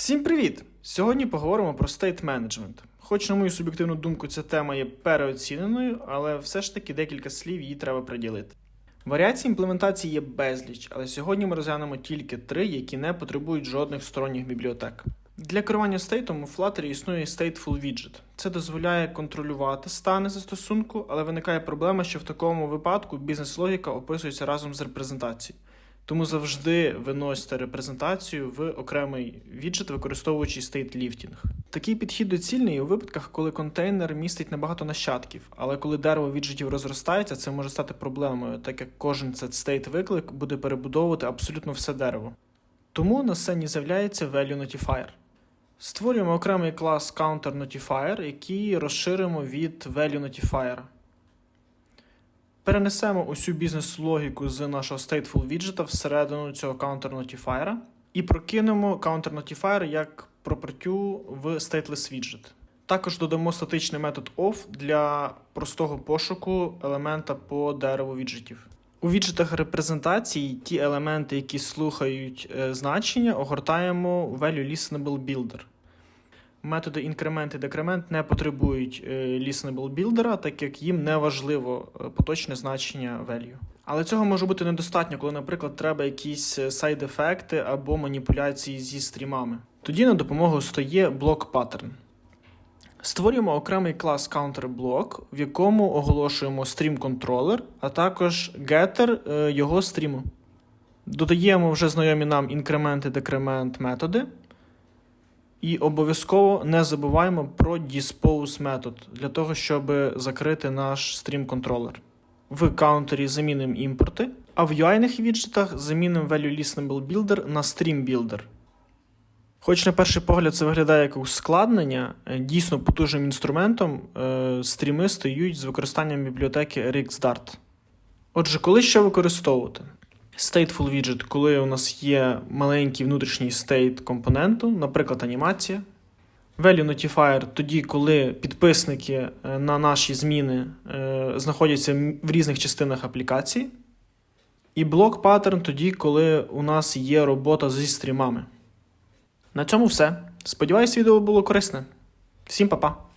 Всім привіт! Сьогодні поговоримо про стейт менеджмент. Хоч, на мою суб'єктивну думку, ця тема є переоціненою, але все ж таки декілька слів її треба приділити. Варіацій імплементації є безліч, але сьогодні ми розглянемо тільки три, які не потребують жодних сторонніх бібліотек. Для керування стейтом у Flutter існує Stateful Widget. Це дозволяє контролювати стани застосунку, але виникає проблема, що в такому випадку бізнес-логіка описується разом з репрезентацією. Тому завжди виносьте репрезентацію в окремий віджит, використовуючи стейтліфтінг. Такий підхід доцільний у випадках, коли контейнер містить набагато нащадків, але коли дерево віджитів розростається, це може стати проблемою, так як кожен стейт виклик буде перебудовувати абсолютно все дерево. Тому на сцені з'являється Value Notifier. Створюємо окремий клас Counter Notifier, який розширимо від Value Notifier. Перенесемо усю бізнес-логіку з нашого stateful віджета всередину цього counter notifier і прокинемо counter notifier як пропертю в stateless widget. Також додамо статичний метод off для простого пошуку елемента по дереву віджитів. У віджитах репрезентації ті елементи, які слухають е, значення, огортаємо value listenable builder. Методи інкремент і декремент не потребують е, listenable builder, так як їм не важливо е, поточне значення value. Але цього може бути недостатньо, коли, наприклад, треба якісь сайд-ефекти або маніпуляції зі стрімами. Тоді на допомогу стає блок pattern. Створюємо окремий клас counterBlock, в якому оголошуємо стрім контролер, а також getter е, його стріму. Додаємо вже знайомі нам інкремент і декремент методи. І обов'язково не забуваємо про dispose метод для того, щоб закрити наш стрім контролер. В каунтері замінимо імпорти, а в UI віджитах замінимо value listenable builder на stream builder. Хоч на перший погляд це виглядає як ускладнення, е, дійсно потужним інструментом е, стріми стають з використанням бібліотеки RxDart. Отже, коли що використовувати? Stateful widget, коли у нас є маленький внутрішній стейт компоненту, наприклад, анімація. Value Notifier тоді, коли підписники е, на наші зміни е, знаходяться в різних частинах аплікації. І блок паттерн тоді, коли у нас є робота зі стрімами. На цьому все. Сподіваюсь, відео було корисне. Всім па-па!